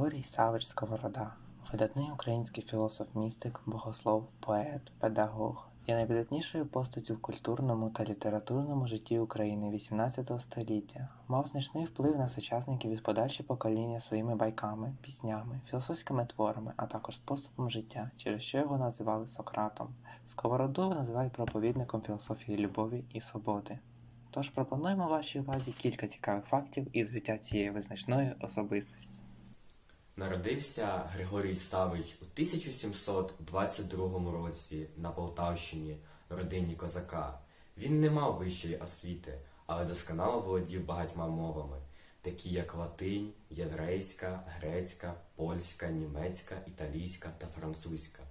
Григорій Савич Сковорода, видатний український філософ-містик, богослов, поет, педагог, є найвидатнішою постаттю в культурному та літературному житті України XVIII століття, мав значний вплив на сучасників і подальші покоління своїми байками, піснями, філософськими творами, а також способом життя, через що його називали Сократом. Сковороду називають проповідником філософії любові і свободи. Тож пропонуємо вашій увазі кілька цікавих фактів із життя цієї визначної особистості. Народився Григорій Савич у 1722 році на Полтавщині родині козака. Він не мав вищої освіти, але досконало володів багатьма мовами, такі як латинь, єврейська, грецька, польська, німецька, італійська та французька.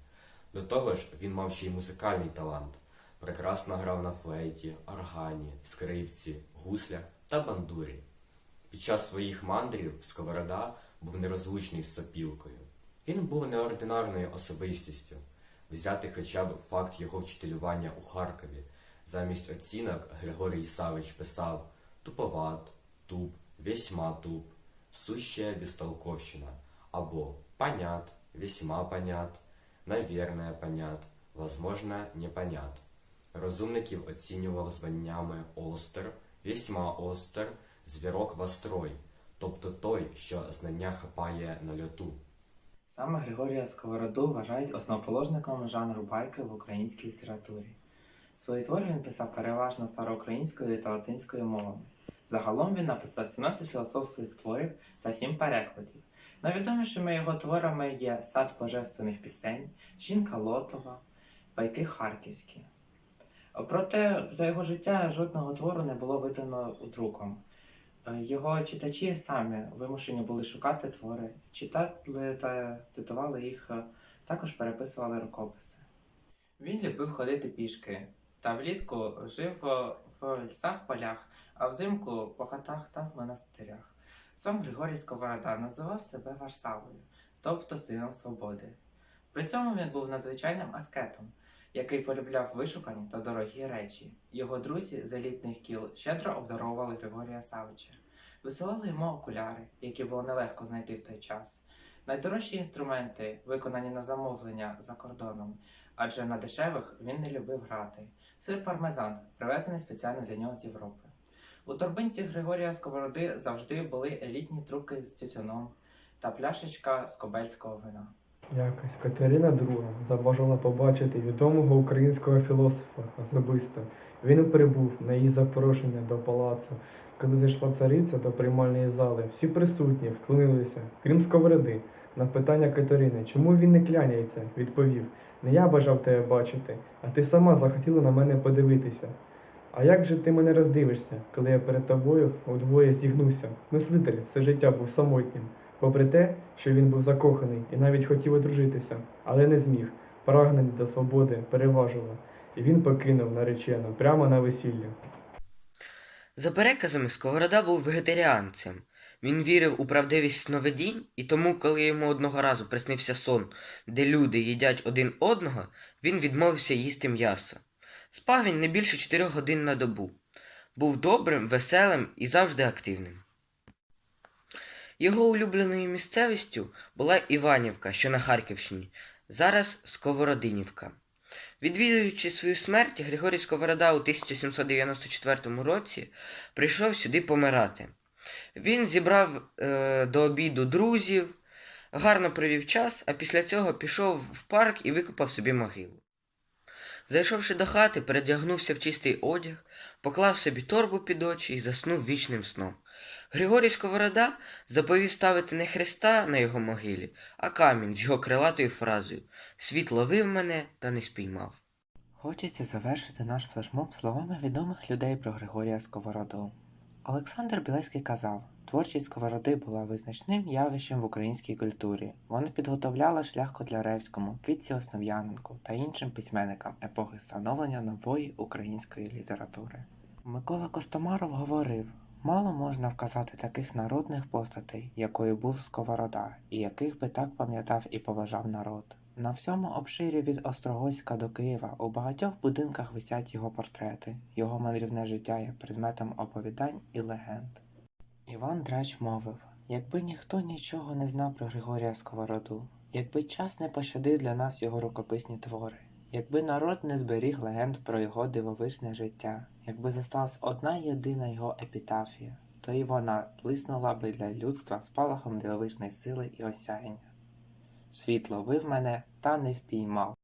До того ж, він мав ще й музикальний талант. Прекрасно грав на флейті, органі, скрипці, гуслях та бандурі. Під час своїх мандрів Сковорода був нерозлучний з сопілкою. Він був неординарною особистістю. Взяти хоча б факт його вчителювання у Харкові. Замість оцінок Григорій Савич писав туповат, туп, весьма туп, сущая бестолковщина або понят, весьма понят, наверное понят, возможно не понят. Розумників оцінював званнями остер, весьма остер, звірок вострой, тобто той, що знання хапає на льоту. Саме Григорія Сковороду вважають основоположником жанру байки в українській літературі. Свої твори він писав переважно староукраїнською та латинською мовами. Загалом він написав 17 філософських творів та 7 перекладів. Найвідомішими його творами є Сад божественних пісень, Жінка Лотова, Байки Харківські. Проте за його життя жодного твору не було видано друком. Е, Його читачі самі вимушені були шукати твори, читали та цитували їх, е, також переписували рукописи. Він любив ходити пішки, та влітку жив е, в лісах полях, а взимку по хатах та монастирях. Сам Григорій Сковорода називав себе Варсавою, тобто сином свободи. При цьому він був надзвичайним аскетом, який полюбляв вишукані та дорогі речі. Його друзі з елітних кіл щедро обдаровували Григорія Савича. Висилали йому окуляри, які було нелегко знайти в той час. Найдорожчі інструменти, виконані на замовлення за кордоном, адже на дешевих він не любив грати. Сир пармезан, привезений спеціально для нього з Європи. У торбинці Григорія Сковороди завжди були елітні трубки з тютюном та пляшечка з кобельського вина. Якось Катерина II забажала побачити відомого українського філософа особисто. Він прибув на її запрошення до палацу. Коли зайшла цариця до приймальної зали, всі присутні вклонилися, крім сковороди. На питання Катерини, чому він не кляняється, відповів: Не я бажав тебе бачити, а ти сама захотіла на мене подивитися. А як же ти мене роздивишся, коли я перед тобою удвоє зігнуся? Мислитель все життя був самотнім. Попри те, що він був закоханий і навіть хотів одружитися, але не зміг. Прагнення до свободи переважило, і він покинув наречену прямо на весілля. За переказами, Сковорода був вегетаріанцем. Він вірив у правдивість сновидінь, і тому, коли йому одного разу приснився сон, де люди їдять один одного, він відмовився їсти м'ясо. Спав він не більше 4 годин на добу. Був добрим, веселим і завжди активним. Його улюбленою місцевістю була Іванівка, що на Харківщині, зараз Сковородинівка. Відвідуючи свою смерть, Григорій Сковорода у 1794 році прийшов сюди помирати. Він зібрав е, до обіду друзів, гарно провів час, а після цього пішов в парк і викопав собі могилу. Зайшовши до хати, передягнувся в чистий одяг, поклав собі торбу під очі і заснув вічним сном. Григорій Сковорода заповів ставити не хреста на його могилі, а камінь з його крилатою фразою Світ ловив мене та не спіймав. Хочеться завершити наш флешмоб словами відомих людей про Григорія Сковороду. Олександр Білецький казав, творчість Сковороди була визначним явищем в українській культурі. Вона підготовляла шлях Котляревському, Квітці Основ'яненку та іншим письменникам епохи становлення нової української літератури. Микола Костомаров говорив, мало можна вказати таких народних постатей, якою був Сковорода, і яких би так пам'ятав і поважав народ. На всьому обширі від Острогоська до Києва у багатьох будинках висять його портрети, його мандрівне життя є предметом оповідань і легенд. Іван Драч мовив: Якби ніхто нічого не знав про Григорія Сковороду, якби час не пощадив для нас його рукописні твори, якби народ не зберіг легенд про його дивовижне життя, якби зосталась одна єдина його епітафія, то і вона блиснула би для людства спалахом дивовижної сили і осяяння. Світ ловив мене та не впіймав.